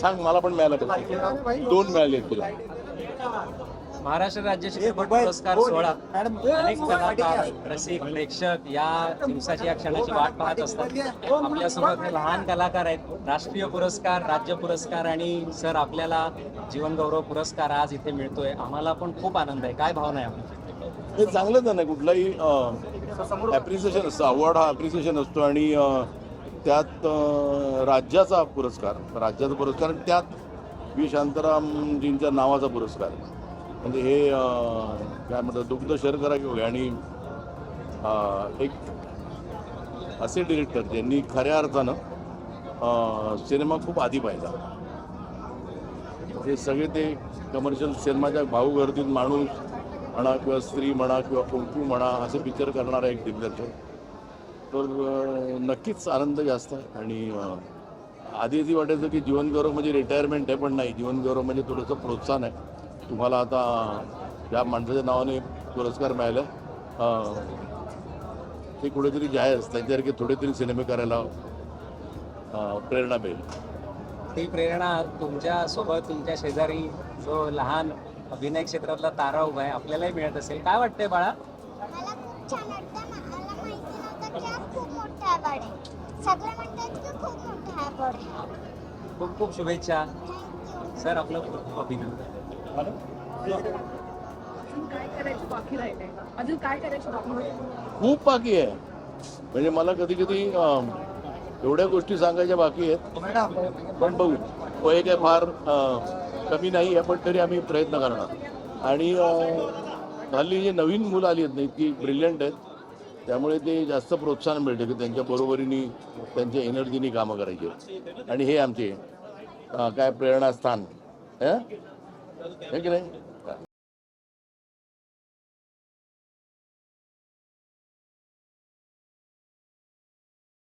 सांग मला पण मिळालं पाहिजे दोन मिळाले तुला. महाराष्ट्र राज्य चित्रपट पुरस्कार सोहळा. अनेक कलाकार रसिक प्रेक्षक या दिवसाची या क्षणाची वाट पाहत असतात. आपल्यासोबत लहान कलाकार आहेत. राष्ट्रीय पुरस्कार राज्य पुरस्कार आणि सर आपल्याला जीवनगौरव पुरस्कार आज इथे मिळतोय. आम्हाला पण खूप आनंद आहे. काय भावना आहे आपली? हे चांगलंच नाही कुठलाही ॲप्रिसिएशन असतं अवॉर्ड हा ॲप्रिसिएशन असतो आणि त्यात राज्याचा पुरस्कार राज्याचा पुरस्कार आणि त्यात व्ही. शांतारामजींच्या नावाचा पुरस्कार. म्हणजे हे काय म्हणतात दुग्ध शर्करा घेऊया आणि एक असे डिरेक्टर ज्यांनी खऱ्या अर्थानं सिनेमा खूप आधी पाहिला. हे सगळे ते कमर्शियल सिनेमाच्या भाऊ गर्दीत माणूस म्हणा किंवा स्त्री म्हणा किंवा कुंकू म्हणा असे पिक्चर करणारा एक दिग्दर्शक. तर नक्कीच आनंद जास्त आहे. आणि आधी आधी वाटायचं की जीवनगौरव म्हणजे रिटायरमेंट आहे पण नाही. जीवनगौरव म्हणजे थोडंसं प्रोत्साहन आहे. तुम्हाला आता ज्या माणसाच्या नावाने पुरस्कार मिळाला. ते कुठेतरी जे त्यांच्यासारखे थोडे तरी सिनेमे करायला प्रेरणा मिळेल. ती प्रेरणा तुमच्यासोबत तुमच्या शेजारी जो लहान अभिनय क्षेत्रातला तारा उभा आहे आपल्यालाही मिळत असेल. काय वाटतंय बाळा? मला खूप छान वाटतं. मा- मला माहिती नव्हतं की हा खूप मोठा अवॉर्ड आहे. सगळे म्हणतात की खूप मोठा अवॉर्ड आहे. खूप खूप शुभेच्छा. सर आपलं खूप खूप अभिनंदन. अजून काय करायचं बाकी राहिलंय अजून काय करायचं बाकी राहिलंय? खूप बाकी आहे. म्हणजे मला कधी कधी एवढ्या गोष्टी सांगायच्या बाकी आहेत. पण बघू. वय काय फार अं, कमी नाही आहे पण तरी आम्ही प्रयत्न करणार. आणि हल्ली जे नवीन मुलं आली आहेत ना इतकी ब्रिलियंट आहेत त्यामुळे ते जास्त प्रोत्साहन मिळते की त्यांच्या बरोबरीने त्यांच्या एनर्जीनी कामं करायची आहेत. आणि हे आमचे काय प्रेरणास्थान हे की नाही?